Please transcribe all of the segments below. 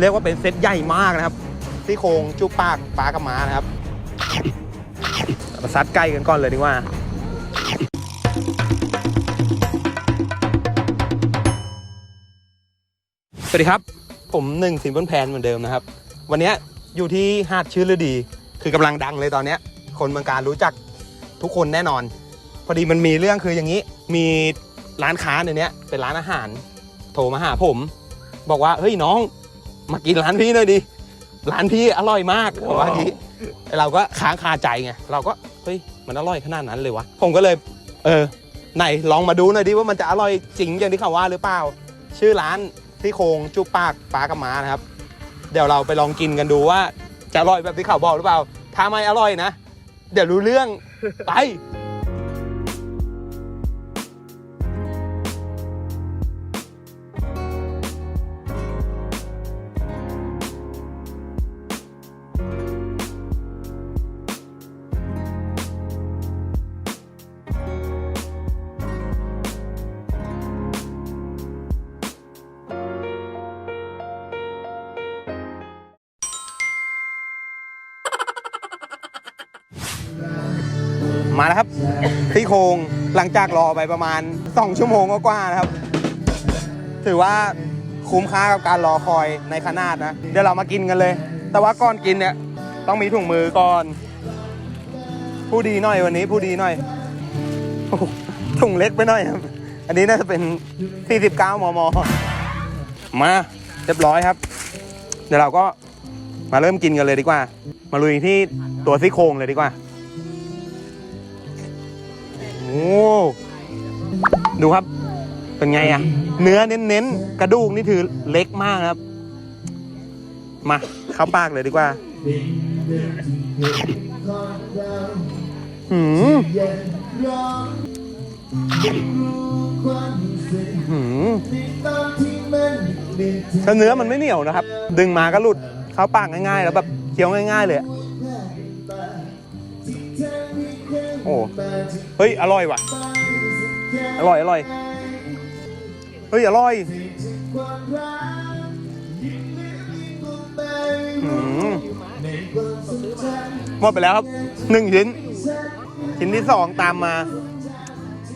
เรียกว่าเป็นเซตใหญ่มากนะครับซี่โครงจุปากปลากระมานะครับมาซัดใกล้กันก่อนเลยดีกว่าสวัสดีครับ ผมหนึ่งสินบนแพนเหมือนเดิมนะครับ วันนี้อยู่ที่หาดชื่อฤดี คือกำลังดังเลยตอนเนี้คนเมืองการรู้จักทุกคนแน่นอน พอดีมันมีเรื่องคืออย่างนี้มีร้านค้าในเนี้ยเป็นร้านอาหาร โทรมาหาผม บอกว่าเฮ้ยน้อง มากินร้านพี่หน่อยดิร้านพี่อร่อยมากเขาว่าอย่างนี้เราก็ค้างคาใจไงเราก็เฮ้ยมันอร่อยขนาดนั้นเลยวะผมก็เลย เออไหนลองมาดูหน่อยดิว่ามันจะอร่อยจริงอย่างที่เขาว่าหรือเปล่า ชื่อร้านที่โครงจุปากปลากระมานะครับ เดี๋ยวเราไปลองกินกันดูว่าจะอร่อยแบบที่เขาบอกหรือเปล่าถ้าไม่อร่อยนะ เดี๋ยวรู้เรื่องไป มาแล้วครับซี่โครงหลังจากรอไปประมาณ 2 ชั่วโมงกว่าๆนะครับ ถือว่าคุ้มค่ากับการรอคอยในขนาดนะ เดี๋ยวเรามากินกันเลย แต่ว่าก่อนกินเนี่ยต้องมีถุงมือก่อน ผู้ดีหน่อยวันนี้ผู้ดีหน่อยถุงเล็กไปหน่อยครับ อันนี้น่าจะเป็น 49 มม มาเรียบร้อยครับ เดี๋ยวเราก็มาเริ่มกินกันเลยดีกว่า มาลุยที่ตัวซี่โครงเลยดีกว่า ดูครับ เป็นไงอะเนื้อเน้นๆ กระดูกนี่ถือเล็กมากครับ มาเข้าปากเลยดีกว่าหืมหืมถ้าเนื้อมันไม่เหนียวนะครับ ดึงมาก็หลุด เข้าปากง่ายๆ แล้วแบบเคี้ยวง่าย ๆ เลยอะ อ้เฮ้ย อร่อยว่ะ อร่อย อร่อย เฮ้ย อร่อยหมดไปแล้วครับหนึ่งชิ้น ชิ้นที่สองตามมา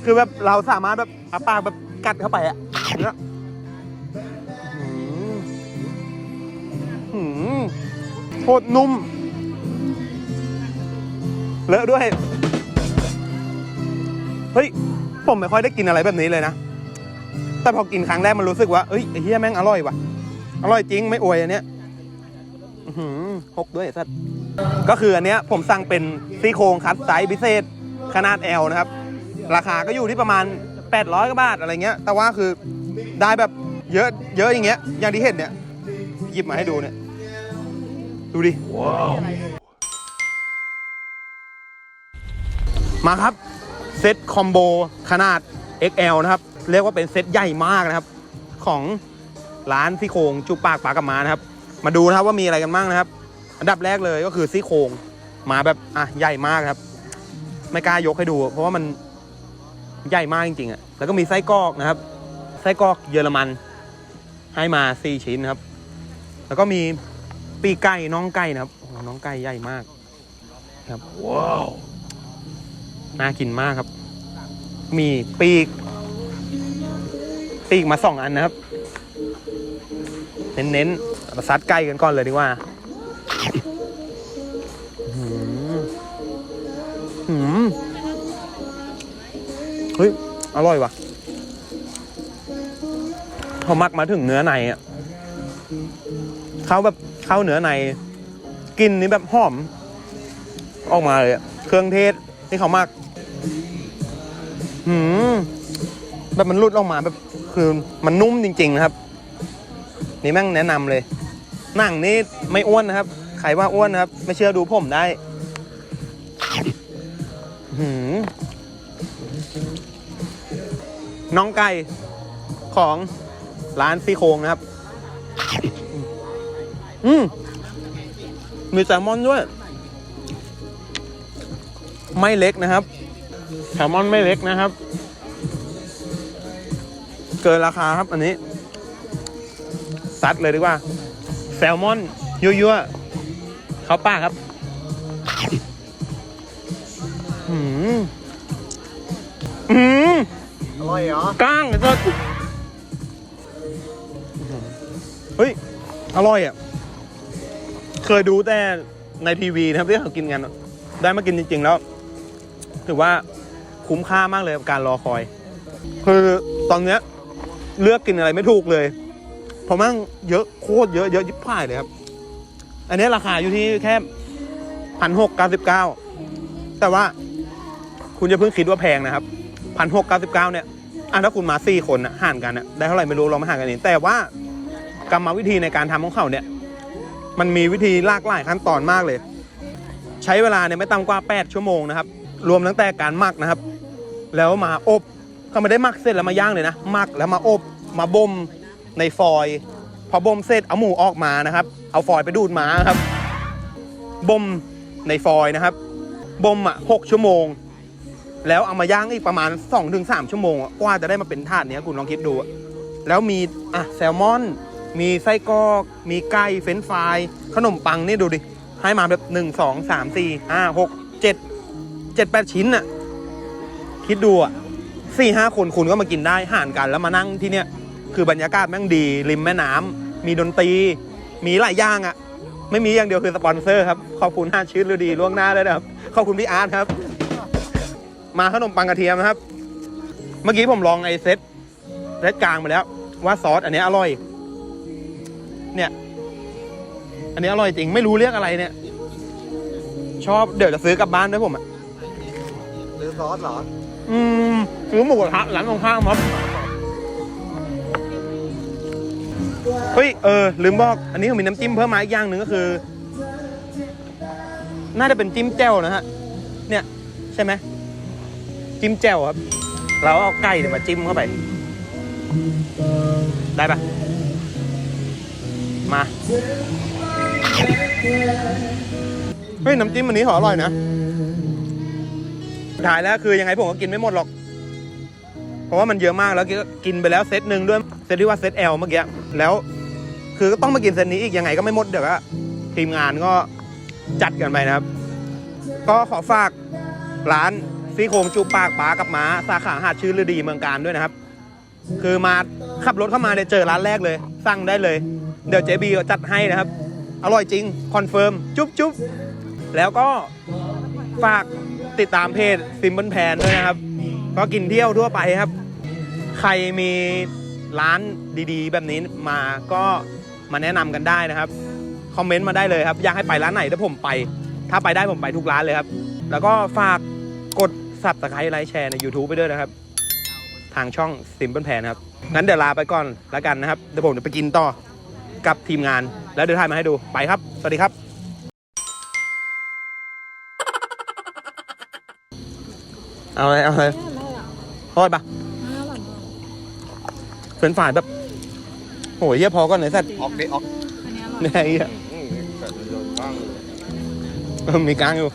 คือแบบเราสามารถแบบเอาปากแบบกัดเข้าไปอะเนี่ยโคตรนุ่ม เลอะด้วย เฮ้ยผมไม่ค่อยได้กินอะไรแบบนี้เลยนะ แต่พอกินครั้งแรกมันรู้สึกว่าเอ้ยไอ้เฮียแม่งอร่อยว่ะ อร่อยจริงไม่อวยอันเนี้ยอื้อหือหกด้วยไอ้สัตว์ก็คืออันเนี้ยผมสั่งเป็นซี่โครงคัดไซส์พิเศษขนาด L นะครับ ราคาก็อยู่ที่ประมาณ 800กว่าบาทอะไรเงี้ย แต่ว่าคือได้แบบเยอะเยอะอย่างเงี้ย อย่างที่เห็นเนี่ยหยิบมาให้ดูเนี่ย ดูดิมาครับ เซตคอมโบขนาด XL นะครับ เรียกว่าเป็นเซตใหญ่มากนะครับ ของร้านซี่โครงจุปากปลากระมานะครับ มาดูนะครับว่ามีอะไรกันบ้างนะครับ อันดับแรกเลยก็คือซี่โครงมาแบบอะใหญ่มากครับ ไม่กล้ายกให้ดู เพราะว่ามันใหญ่มากจริงๆอะแล้วก็มีไส้กรอกนะครับ ไส้กรอกเยอรมันให้มา4ชิ้นนะครับ แล้วก็มีปีกไก่น้องไก่นะครับโอ้โหน้องไก่ใหญ่มากครับว้าว น่ากินมากครับ มีปีก ปีกมาสองอันนะครับ เน้นๆมาซัดใกล้กันก่อนเลยดีกว่าหืมหืมเฮ้ย อร่อยว่ะพอมักมาถึงเนื้อในอะเข้าแบบเข้าเนื้อใน กินนี้แบบหอม ออกมาเลยอะเครื่องเทศที่เขามัก หืมแบบมันรุดออกมาแบบคือมันนุ่มจริง ๆ นะครับ นี่แม่งแนะนำเลย นั่งนี่ไม่อ้วนนะครับใครว่าอ้วนนะครับ ไม่เชื่อดูผมได้ หืมน้องไก่ของร้านซี่โครงนะครับ อืมมีแซลมอนด้วย ไม่เล็กนะครับ แซลมอนไม่เล็กนะครับ เกินราคาครับอันนี้ ซัดเลยดีกว่า แซลมอนยั่วๆเขาป้ากครับอืมอืมอร่อยเหรอก้างไอ้สัสเฮ้ย อร่อยอะ เคยดูแต่ในทีวีนะครับที่เขากินกันอะได้มากินจริง ๆ แล้ว ถือว่า คุ้มค่ามากเลยกับการรอคอย คือตอนเนี้ยเลือกกินอะไรไม่ถูกเลย เพราะมั่งเยอะโคตรเยอะเยอะยิบพ่ายเลยครับ อันนี้ราคาอยู่ที่แค่พันหกเก้าสิบเก้าแต่ว่าคุณจะเพิ่งคิดว่าแพงนะครับพันหกเก้าสิบเก้าเนี่ยอะถ้าคุณมาสี่คนนะห่านกันนะได้เท่าไหร่ไม่รู้เรามาห่างกันเองแต่ว่ากรรมวิธีในการทำของเขาเนี่ย มันมีวิธีลากหลายขั้นตอนมากเลย ใช้เวลาเนี่ยไม่ต่ำกว่า 8 ชั่วโมงนะครับ รวมตั้งแต่การหมักนะครับ แล้วมาอบเขาไม่ได้หมักเสร็จแล้วมาย่างเลยนะหมักแล้วมาอบมาบ่มในฟอยล์พอบ่มเสร็จเอาหมูออกมานะครับ เอาฟอยล์ไปดูดมาครับบ่มในฟอยล์นะครับบ่มอะหกชั่วโมง แล้วเอามาย่างอีกประมาณ2-3ชั่วโมงอะกว่าจะได้มาเป็นถาดเนี้ยคุณลองคิดดูอะแล้วมีอะแซลมอน มีไส้กรอก มีไก่เฟรนช์ฟรายขนมปังนี่ดูดิ ให้มาแบบ 1 2 3 4 5 6 7 7 8 ชิ้นน่ะ คิดดูอะสี่ห้าคนคุณก็มากินได้ห่านกันแล้วมานั่งที่เนี้ยคือบรรยากาศแม่งดี ริมแม่น้ำมีดนตรี มีหลายอย่างอะ ไม่มีอย่างเดียวคือสปอนเซอร์ครับ ขอบคุณห้าชื่อฤดีล่วงหน้าด้วยนะครับ ขอบคุณพี่อาร์ตครับ มาขนมปังกระเทียมครับ เมื่อกี้ผมลองไอเซตเซตกลางมาแล้ว ว่าซอสอันนี้อร่อย เนี่ย อันนี้อร่อยจริงไม่รู้เรียกอะไรเนี่ย ชอบเดี๋ยวจะซื้อกลับบ้านด้วยผมอะหรือซอสเหรอ อืมซื้อหมูกระทะร้านตรงข้ามครับเฮ้ยเออลืมบอก อันนี้เขามีน้ำจิ้มเพิ่มมาอีกอย่างหนึ่งก็คือ น่าจะเป็นจิ้มแจ่วนะฮะ เนี่ย ใช่ไหมจิ้มแจ่วครับ เราเอาไก่เนี่ยมาจิ้มเข้าไป ได้ปะมา เฮ้ย น้ำจิ้มอันนี้หออร่อยนะ สุดท้ายแล้วคือยังไงผมก็กินไม่หมดหรอก เพราะว่ามันเยอะมากแล้วก็กินไปแล้วเซตหนึ่งด้วยเซตที่ว่าเซตแอลเมื่อกี้แล้ว คือก็ต้องมากินเซตนี้อีกยังไงก็ไม่หมดเดี๋ยวก็ทีมงานก็จัดกันไปนะครับ ก็ขอฝากร้านซี่โครงจูปากปลากับม้าสาขาหาดชื่อฤดีเมืองการด้วยนะครับ คือมาขับรถเข้ามาเนี่ยเจอร้านแรกเลยสั่งได้เลย เดี๋ยวเจบีจัดให้นะครับ อร่อยจริงคอนเฟิร์มจุ๊บจุ๊บแล้วก็ฝาก ติดตามเพจซิมเบิลแพนด้วยนะครับ ก็กินเที่ยวทั่วไปครับ ใครมีร้านดีๆ แบบนี้มาก็มาแนะนำกันได้นะครับ คอมเมนต์มาได้เลยครับ อยากให้ไปร้านไหนถ้าผมไป ถ้าไปได้ผมไปทุกร้านเลยครับ แล้วก็ฝากกด subscribe ไลค์แชร์ใน YouTube ไปด้วยนะครับ ทางช่อง Simple Plan ครับ งั้นเดี๋ยวลาไปก่อนแล้วกันนะครับ เดี๋ยวผมจะไปกินต่อกับทีมงาน แล้วเดี๋ยวถ่ายมาให้ดู ไปครับ สวัสดีครับ เอาเลยเอาเลยทอดปะเฟรนฝ่ายแบบโหยเยี่ยพอก่อนเลยสัตว์ออกดิออกเนี่ยไอ้เหี้ยอืมแต่โดนบ้างเออมีกลางอยู่